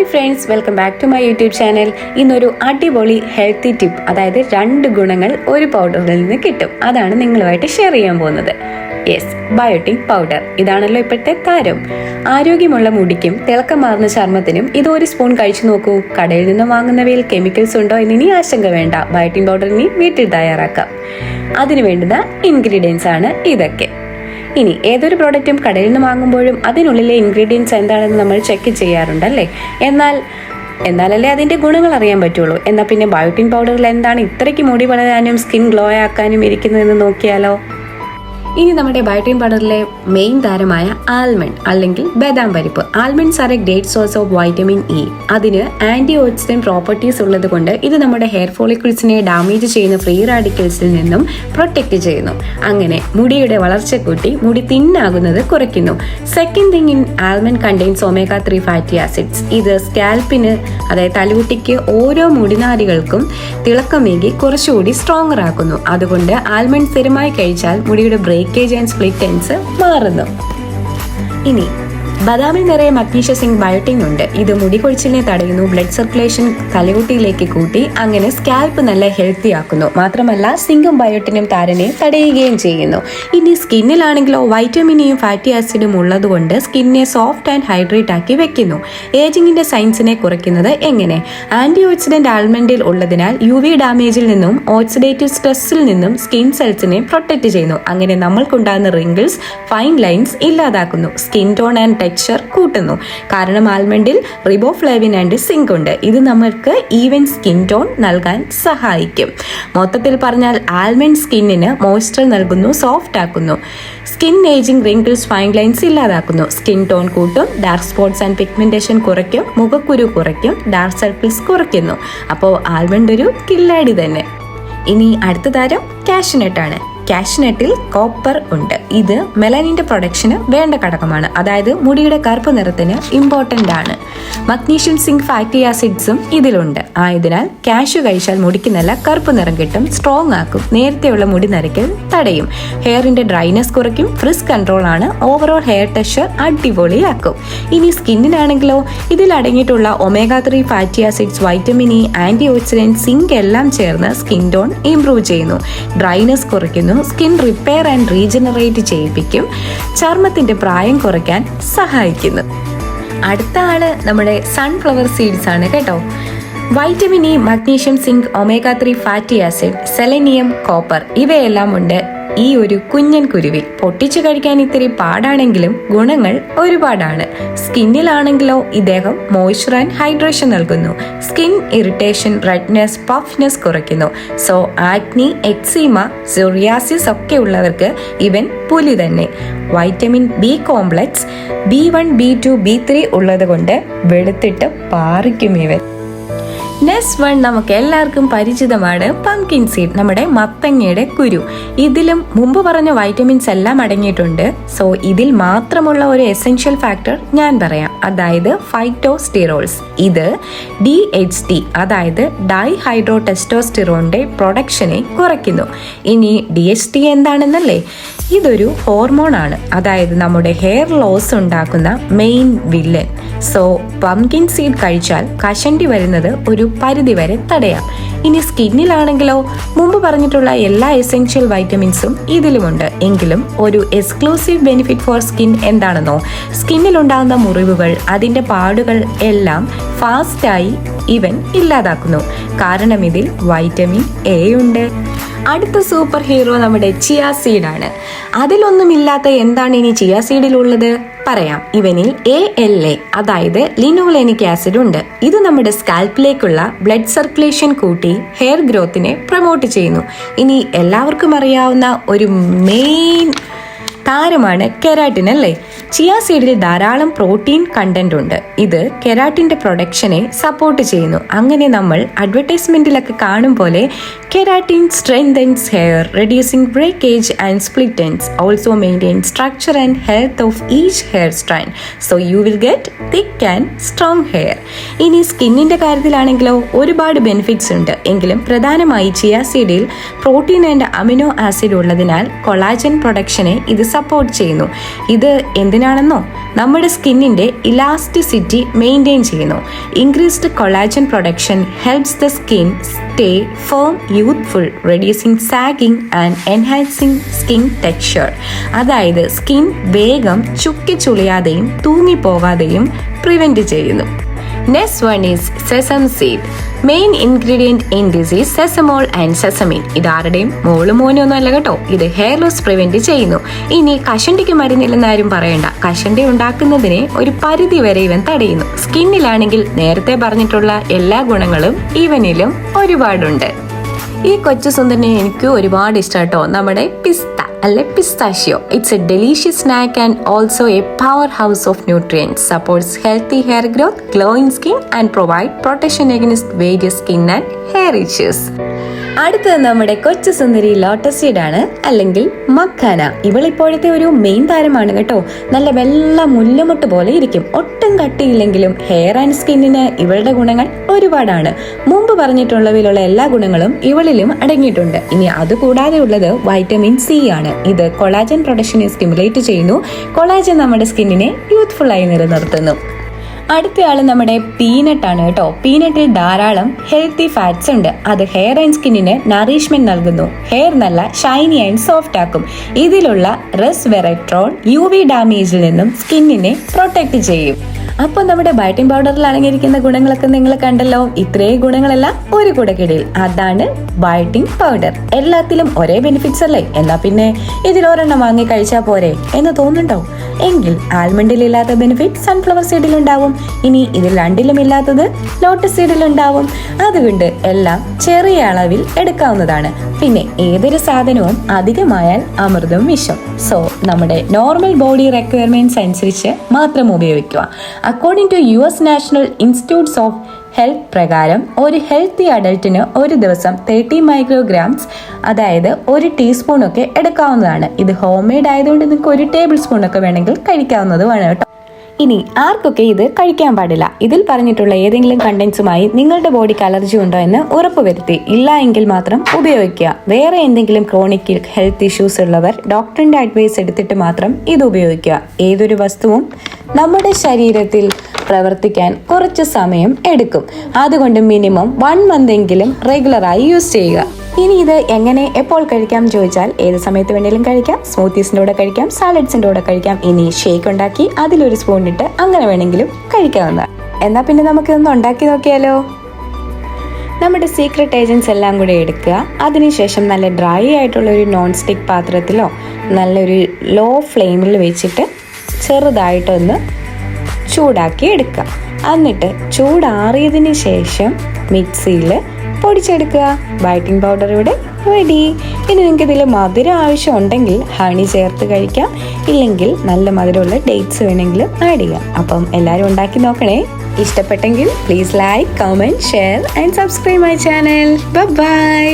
Hi friends welcome back to my YouTube channel ഇന്നൊരു അടിപൊളി healthy tip അതായത് രണ്ട് ഗുണങ്ങൾ ഒരു പൗഡറിൽ നിന്ന് കിട്ടും. അതാണ് നിങ്ങളുമായിട്ട് ഷെയർ ചെയ്യാൻ പോകുന്നത്. യെസ് ബയോട്ടിക് പൗഡർ ഇതാണല്ലോ ഇപ്പോഴത്തെ താരം. ആരോഗ്യമുള്ള മുടിക്കും തിളക്കം തിളക്കമാർന്ന ചർമ്മത്തിനും ഇത് ഒരു സ്പൂൺ കഴിച്ചു നോക്കൂ. കടയിൽ നിന്ന് വാങ്ങുന്നവയിൽ കെമിക്കൽസ് ഉണ്ടോ എന്നിനി ആശങ്ക വേണ്ട. ബയോട്ടിക് പൗഡർ ഇനി വീട്ടിൽ തയ്യാറാക്കാം. അതിനു വേണ്ടുന്ന ഇൻഗ്രീഡിയൻസ് ആണ് ഇതൊക്കെ. ഇനി ഏതൊരു പ്രോഡക്റ്റും കടയിൽ നിന്ന് വാങ്ങുമ്പോഴും അതിനുള്ളിലെ ഇൻഗ്രീഡിയൻസ് എന്താണെന്ന് നമ്മൾ ചെക്ക് ചെയ്യാറുണ്ടല്ലേ? എന്നാൽ എന്നാലല്ലേ അതിന്റെ ഗുണങ്ങൾ അറിയാൻ പറ്റുള്ളൂ. എന്നാൽ പിന്നെ ബയോട്ടിൻ പൗഡറിൽ എന്താണ് ഇത്രയ്ക്ക് മുടി വളരാനും സ്കിൻ ഗ്ലോ ആക്കാനും ഇരിക്കുന്നതെന്ന് നോക്കിയാലോ? ഇനി നമ്മുടെ ബയോട്ടിൻ പൗഡറിലെ മെയിൻ താരമായ ആൽമണ്ട് അല്ലെങ്കിൽ ബദാം പരിപ്പ്. Almonds are a great source of vitamin E അതിന് ആന്റി ഓക്സിഡന്റ് പ്രോപ്പർട്ടീസ് ഉള്ളത് കൊണ്ട് ഇത് നമ്മുടെ ഹെയർ ഫോളിക്കിൾസിനെ ഡാമേജ് ചെയ്യുന്ന ഫ്രീ റാഡിക്കൽസിൽ നിന്നും പ്രൊട്ടക്ട് ചെയ്യുന്നു. അങ്ങനെ മുടിയുടെ വളർച്ച കൂട്ടി മുടി തിന്നാകുന്നത് കുറയ്ക്കുന്നു. Second thing in almond contains omega three fatty acids ഇത് സ്കാൽപ്പിന് അതായത് തലകുട്ടിക്ക് ഓരോ മുടിനാരികൾക്കും തിളക്കമേകി കുറച്ചുകൂടി സ്ട്രോങ്ങർ ആക്കുന്നു. അതുകൊണ്ട് ആൽമണ്ട് സ്ഥിരമായി കഴിച്ചാൽ മുടിയുടെ ബ്രേക്കേജ് ആൻഡ് സ്പ്ലിറ്റ് എൻസ് മാറുന്നു. ഇനി ബദാമിൽ നിറയെ മഗ്നീഷ്യ സിങ്ക് ബയോട്ടിൻ ഉണ്ട്. ഇത് മുടി കൊഴിച്ചിലിനെ തടയുന്നു ബ്ലഡ് സർക്കുലേഷൻ തലകുട്ടിയിലേക്ക് കൂട്ടി അങ്ങനെ സ്കാൽപ്പ് നല്ല ഹെൽത്തി ആക്കുന്നു. മാത്രമല്ല സിങ്കും ബയോട്ടിനും താരനെ തടയുകയും ചെയ്യുന്നു. ഇനി സ്കിന്നിലാണെങ്കിലോ വൈറ്റമിനിയും ഫാറ്റി ആസിഡും ഉള്ളതുകൊണ്ട് സ്കിന്നിനെ സോഫ്റ്റ് ആൻഡ് ഹൈഡ്രേറ്റ് ആക്കി വെക്കുന്നു. ഏജിങ്ങിന്റെ സയൻസിനെ കുറയ്ക്കുന്നത് എങ്ങനെ? ആന്റി ഓക്സിഡന്റ് ആൽമണ്ടിൽ ഉള്ളതിനാൽ യു വി ഡാമേജിൽ നിന്നും ഓക്സിഡേറ്റീവ് സ്ട്രെസ്സിൽ നിന്നും സ്കിൻ സെൽസിനെ പ്രൊട്ടക്ട് ചെയ്യുന്നു. അങ്ങനെ നമ്മൾക്കുണ്ടാകുന്ന റിങ്കിൾസ് ഫൈൻ ലൈൻസ് ഇല്ലാതാക്കുന്നു. സ്കിൻ ടോൺ ആൻഡ് ടെക്സ്ചർ കൂട്ടുന്നു. കാരണം ആൽമണ്ടിൽ റിബോഫ്ലേവിൻ ആൻഡ് സിങ്ക് ഉണ്ട്. ഇത് നമ്മൾക്ക് ഈവൻ സ്കിൻ ടോൺ നൽകാൻ സഹായിക്കും. മൊത്തത്തിൽ പറഞ്ഞാൽ ആൽമണ്ട് സ്കിന്നിന് മോയ്സ്ചർ നൽകുന്നു സോഫ്റ്റ് ആക്കുന്നു. Skin ageing wrinkles fine lines ഇല്ലാതാക്കുന്നു. സ്കിൻ ടോൺ കൂട്ടും ഡാർക്ക് സ്പോട്ട്സ് ആൻഡ് പിഗ്മെന്റേഷൻ കുറയ്ക്കും മുഖക്കുരു കുറയ്ക്കും ഡാർക്ക് സർക്കിൾസ് കുറയ്ക്കുന്നു. അപ്പോൾ ആൽമണ്ട് ഒരു കില്ലാടി തന്നെ. ഇനി അടുത്ത താരം ആണ് കാഷ്നട്ടിൽ കോപ്പർ ഉണ്ട്. ഇത് മെലനിന്റെ പ്രൊഡക്ഷന് വേണ്ട ഘടകമാണ്. അതായത് മുടിയുടെ കറുപ്പ് നിറത്തിന് ഇമ്പോർട്ടന്റ് ആണ്. മഗ്നീഷ്യം സിങ്ക് ഫാറ്റി ആസിഡ്സും ഇതിലുണ്ട്. ആയതിനാൽ കാഷ്യു കഴിച്ചാൽ മുടിക്ക് നല്ല കറുപ്പ് നിറം കിട്ടും സ്ട്രോങ് ആക്കും. നേരത്തെയുള്ള മുടി നരയ്ക്കൽ തടയും. ഹെയറിന്റെ ഡ്രൈനെസ് കുറയ്ക്കും ഫ്രിസ് കൺട്രോൾ ആണ്. ഓവറോൾ ഹെയർ ടെക്സ്ചർ അടിപൊളിയാക്കും. ഇനി സ്കിന്നിനാണെങ്കിലോ ഇതിൽ അടങ്ങിയിട്ടുള്ള omega three fatty acids vitamin E antioxidant zinc എല്ലാം ചേർന്ന് സ്കിൻ ടോൺ ഇംപ്രൂവ് ചെയ്യുന്നു. ഡ്രൈനെസ് കുറയ്ക്കുന്നു സ്കിൻ റിപ്പയർ ആൻഡ് റീജനറേറ്റ് ചെയ്യിപ്പിക്കും. ചർമ്മത്തിന്റെ പ്രായം കുറയ്ക്കാൻ സഹായിക്കുന്നു. അടുത്ത ആൾ നമ്മുടെ സൺഫ്ലവർ സീഡ്സ് ആണ് കേട്ടോ. Vitamin E magnesium zinc omega three fatty acid selenium copper ഇവയെല്ലാം ഉണ്ട് ഈ ഒരു കുഞ്ഞൻ കുരുവിൽ. പൊട്ടിച്ചു കഴിക്കാൻ ഇത്തിരി പാടാണെങ്കിലും ഗുണങ്ങൾ ഒരുപാടാണ്. സ്കിന്നിലാണെങ്കിലോ ഇദ്ദേഹം മോയ്സ്ചർ ആൻഡ് ഹൈഡ്രേഷൻ നൽകുന്നു. സ്കിൻ ഇറിറ്റേഷൻ റെഡ്നെസ് പഫ്നെസ് കുറയ്ക്കുന്നു. സോ ആക്നി എക്സീമ സൊറിയാസിസ് ഒക്കെ ഉള്ളവർക്ക് ഇവൻ പുലി തന്നെ. Vitamin B complex B one B two B three ഉള്ളത് കൊണ്ട് വെളുത്തിട്ട് പാറിക്കും ഇവൻ. നെക്സ്റ്റ് വൺ നമുക്ക് എല്ലാവർക്കും പരിചിതമാണ് പംകിൻ സീഡ് നമ്മുടെ മത്തങ്ങയുടെ കുരു. ഇതിലും മുമ്പ് പറഞ്ഞ വൈറ്റമിൻസ് എല്ലാം അടങ്ങിയിട്ടുണ്ട്. സോ ഇതിൽ മാത്രമുള്ള ഒരു എസെൻഷ്യൽ ഫാക്ടർ ഞാൻ പറയാം. അതായത് ഫൈറ്റോസ്റ്റിറോൾസ് ഇത് ഡി എച്ച് ടി അതായത് ഡൈ ഹൈഡ്രോ ടെസ്റ്റോസ്റ്റിറോണിന്റെ പ്രൊഡക്ഷനെ കുറയ്ക്കുന്നു. ഇനി ഡി എച്ച് ടി എന്താണെന്നല്ലേ? ഇതൊരു ഹോർമോൺ ആണ്. അതായത് നമ്മുടെ ഹെയർ ലോസ് ഉണ്ടാക്കുന്ന main villain so pumpkin seed കഴിച്ചാൽ കഷണ്ടി വരുന്നത് ഒരു പരിധി വരെ തടയാം. ഇനി സ്കിന്നിലാണെങ്കിലോ മുമ്പ് പറഞ്ഞിട്ടുള്ള എല്ലാ എസെൻഷ്യൽ വൈറ്റമിൻസും ഇതിലുമുണ്ട്. എങ്കിലും ഒരു എക്സ്ക്ലൂസീവ് ബെനിഫിറ്റ് ഫോർ സ്കിൻ എന്താണെന്നോ സ്കിന്നിലുണ്ടാകുന്ന മുറിവുകൾ അതിന്റെ പാടുകൾ എല്ലാം ഫാസ്റ്റായി ഇവൻ ഇല്ലാതാക്കുന്നു. കാരണം ഇതിൽ വൈറ്റമിൻ എ ഉണ്ട്. അടുത്ത സൂപ്പർ ഹീറോ നമ്മുടെ ചിയ സീഡാണ് അതിലൊന്നുമില്ലാത്ത എന്താണ് ഇനി ചിയ സീഡിലുള്ളത് പറയാം. ഇവനിൽ എ എൽ എ അതായത് ലിനോലെനിക് ആസിഡ് ഉണ്ട്. ഇത് നമ്മുടെ സ്കാൽപ്പിലേക്കുള്ള ബ്ലഡ് സർക്കുലേഷൻ കൂട്ടി ഹെയർ ഗ്രോത്തിനെ പ്രൊമോട്ട് ചെയ്യുന്നു. ഇനി എല്ലാവർക്കും അറിയാവുന്ന ഒരു മെയിൻ താരമാണ് കെരാറ്റിൻ അല്ലേ? ചിയ സീഡിൽ ധാരാളം പ്രോട്ടീൻ കണ്ടന്റ് ഉണ്ട്. ഇത് കെരാറ്റിന്റെ പ്രൊഡക്ഷനെ സപ്പോർട്ട് ചെയ്യുന്നു. അങ്ങനെ നമ്മൾ അഡ്വർടൈസ്മെന്റിലൊക്കെ കാണും പോലെ keratin strengthens hair reducing breakage and split ends also maintain structure and health of each hair strand so you will get thick and strong hair ഇനി സ്കിന്നിന്റെ കാര്യത്തിലാണെങ്കിലോ ഒരുപാട് ബെനിഫിറ്റ്സ് ഉണ്ട്. എങ്കിലും പ്രധാനമായി ചിയാ സീഡിൽ പ്രോട്ടീൻ ആൻഡ് അമിനോ ആസിഡ് ഉള്ളതിനാൽ collagen പ്രൊഡക്ഷനെ ഇത് സപ്പോർട്ട് ചെയ്യുന്നു. ഇത് എന്തിനാണെന്നോ? നമ്മുടെ സ്കിന്നിന്റെ ഇലാസ്റ്റിസിറ്റി മെയിന്റെയിൻ ചെയ്യുന്നു. Increased collagen production helps the skin stay firm youthful reducing sagging and enhancing skin texture. അതായത് സ്കിൻ വേഗം ചുക്കി ചുളിയാതെയും തൂങ്ങിപ്പോകാതെയും പ്രിവെന്റ് ചെയ്യുന്നു. Next one is sesame seed main ingredient in these seeds sesamol and sesamin ഇതാരുടെയും മോളും മോനും ഒന്നും അല്ല കേട്ടോ. ഇത് ഹെയർ ലോസ് പ്രിവെന്റ് ചെയ്യുന്നു. ഇനി കഷണ്ടിക്ക് മരുന്നില്ലെന്ന് ആരും പറയണ്ട. കഷണ്ടി ഉണ്ടാക്കുന്നതിനെ ഒരു പരിധി വരെ ഇവൻ തടയുന്നു. സ്കിന്നിലാണെങ്കിൽ നേരത്തെ പറഞ്ഞിട്ടുള്ള എല്ലാ ഗുണങ്ങളും ഇവനിലും ഒരുപാടുണ്ട്. ഈ കൊച്ചു സുന്ദരനെ എനിക്ക് ഒരുപാട് ഇഷ്ടട്ടോ നമ്മുടെ പിസ്ത അല്ലെ pistachio it's a delicious snack and also a powerhouse of nutrients supports healthy hair growth glowing skin and provide protection against various skin and hair issues അടുത്തത് നമ്മുടെ കൊച്ചു സുന്ദരി ലോട്ടസ് സീഡ് ആണ് അല്ലെങ്കിൽ മക്കാന ഇവൾ ഇപ്പോഴത്തെ ഒരു മെയിൻ താരമാണ് കേട്ടോ. നല്ല വെള്ള മുല്ലമുട്ട് പോലെ ഇരിക്കും. ഒട്ടും കട്ടിയില്ലെങ്കിലും ഹെയർ ആൻഡ് സ്കിന്നിന് ഇവളുടെ ഗുണങ്ങൾ ഒരുപാടാണ്. മുമ്പ് പറഞ്ഞിട്ടുള്ളവയിലുള്ള എല്ലാ ഗുണങ്ങളും ഇവളിലും അടങ്ങിയിട്ടുണ്ട്. ഇനി അതുകൂടാതെ ഉള്ളത് വൈറ്റമിൻ സി ആണ്. ഇത് കൊളാജൻ പ്രൊഡക്ഷനെ സ്റ്റിമുലേറ്റ് ചെയ്യുന്നു. കൊളാജൻ നമ്മുടെ സ്കിന്നിനെ യൂത്ത്ഫുൾ ആയി നിലനിർത്തുന്നു. അടുത്ത ആൾ നമ്മുടെ പീനട്ട് ആണ് കേട്ടോ. പീനട്ടിൽ ധാരാളം ഹെൽത്തി ഫാറ്റ്സ് ഉണ്ട്. അത് ഹെയർ ആൻഡ് സ്കിന്നിന് നറീഷ്മെന്റ് നൽകുന്നു. ഹെയർ നല്ല ഷൈനി ആൻഡ് സോഫ്റ്റ് ആക്കും. ഇതിലുള്ള റെസ്വെറട്രോൾ യു വി ഡാമേജിൽ നിന്നും സ്കിന്നിനെ പ്രൊട്ടക്ട് ചെയ്യും. അപ്പോൾ നമ്മുടെ ബയോട്ടിൻ പൗഡറിൽ അടങ്ങിയിരിക്കുന്ന ഗുണങ്ങളൊക്കെ നിങ്ങൾ കണ്ടല്ലോ. ഇത്രയും ഗുണങ്ങളെല്ലാം ഒരു കുടക്കിടയിൽ അതാണ് ബയോട്ടിൻ പൗഡർ. എല്ലാത്തിലും ഒരേ ബെനിഫിറ്റ്സ് അല്ലേ? എന്നാ പിന്നെ ഇതിൽ ഒരെണ്ണം വാങ്ങി കഴിച്ചാൽ പോരെ എന്ന് തോന്നുന്നുണ്ടോ? എങ്കിൽ ആൽമണ്ടിൽ ഇല്ലാത്ത ബെനിഫിറ്റ് സൺഫ്ലവർ സീഡിൽ ഉണ്ടാവും. ഇനി ഇതിൽ രണ്ടിലും ഇല്ലാത്തത് ലോട്ടസ് സീഡിൽ ഉണ്ടാവും. അതുകൊണ്ട് എല്ലാം ചെറിയ അളവിൽ എടുക്കാവുന്നതാണ്. പിന്നെ ഏതൊരു സാധനവും അധികമായാൽ അമൃതം വിഷം. സോ നമ്മുടെ നോർമൽ ബോഡി റിക്വയർമെന്റ്സ് അനുസരിച്ച് മാത്രം ഉപയോഗിക്കുക. According to U S National Institutes of Health പ്രകാരം ഒരു ഹെൽത്തി അഡൽട്ടിന് ഒരു ദിവസം തേർട്ടി മൈക്രോഗ്രാംസ് അതായത് ഒരു ടീസ്പൂണൊക്കെ എടുക്കാവുന്നതാണ്. ഇത് ഹോം മെയ്ഡ് ആയതുകൊണ്ട് നിങ്ങൾക്ക് ഒരു ടേബിൾ സ്പൂണൊക്കെ വേണമെങ്കിൽ കഴിക്കാവുന്നതുമാണ് കേട്ടോ. ഇനി ആർക്കൊക്കെ ഇത് കഴിക്കാൻ പാടില്ല? ഇതിൽ പറഞ്ഞിട്ടുള്ള ഏതെങ്കിലും കണ്ടൻസുമായി നിങ്ങളുടെ ബോഡിക്ക് അലർജി ഉണ്ടോ എന്ന് ഉറപ്പുവരുത്തി. ഇല്ല എങ്കിൽ മാത്രം ഉപയോഗിക്കുക. വേറെ എന്തെങ്കിലും ക്രോണിക് ഹെൽത്ത് ഇഷ്യൂസ് ഉള്ളവർ ഡോക്ടറിന്റെ അഡ്വൈസ് എടുത്തിട്ട് മാത്രം ഇത് ഉപയോഗിക്കുക. ഏതൊരു വസ്തുവും നമ്മുടെ ശരീരത്തിൽ പ്രവർത്തിക്കാൻ കുറച്ച് സമയം എടുക്കും. അതുകൊണ്ട് മിനിമം വൺ മന്ത് എങ്കിലും റെഗുലറായി യൂസ് ചെയ്യുക. ഇനി ഇത് എങ്ങനെ എപ്പോൾ കഴിക്കാം ചോദിച്ചാൽ ഏത് സമയത്ത് വേണേലും കഴിക്കാം. സ്മൂത്തീസിന്റെ കൂടെ കഴിക്കാം സാലഡ്സിന്റെ കൂടെ കഴിക്കാം. ഇനി ഷേക്ക് ഉണ്ടാക്കി അതിലൊരു സ്പൂൺ ഇട്ട് അങ്ങനെ വേണമെങ്കിലും കഴിക്കാവുന്നതാണ് എന്നാൽ പിന്നെ നമുക്കിതൊന്ന് ഉണ്ടാക്കി നോക്കിയാലോ? നമ്മുടെ സീക്രട്ട് ഏജൻസ് എല്ലാം കൂടെ എടുക്കുക. അതിനുശേഷം നല്ല ഡ്രൈ ആയിട്ടുള്ള ഒരു നോൺ സ്റ്റിക്ക് പാത്രത്തിലോ നല്ലൊരു ലോ ഫ്ലെയിമിൽ വെച്ചിട്ട് ചെറുതായിട്ടൊന്ന് ചൂടാക്കി എടുക്കുക. എന്നിട്ട് ചൂടാറിയതിന് ശേഷം മിക്സിയിൽ പൊടിച്ചെടുക്കുക. ബൈറ്റിംഗ് പൗഡർ ഇവിടെ റെഡി ഇനി നിങ്ങൾക്ക് ഇതിൽ മധുരം ആവശ്യം ഉണ്ടെങ്കിൽ ഹണി ചേർത്ത് കഴിക്കാം. ഇല്ലെങ്കിൽ നല്ല മധുരമുള്ള ഡേറ്റ്സ് വേണമെങ്കിൽ ആഡ് ചെയ്യാം. അപ്പം എല്ലാവരും ഉണ്ടാക്കി നോക്കണേ. ഇഷ്ടപ്പെട്ടെങ്കിൽ please like comment share and subscribe my channel bye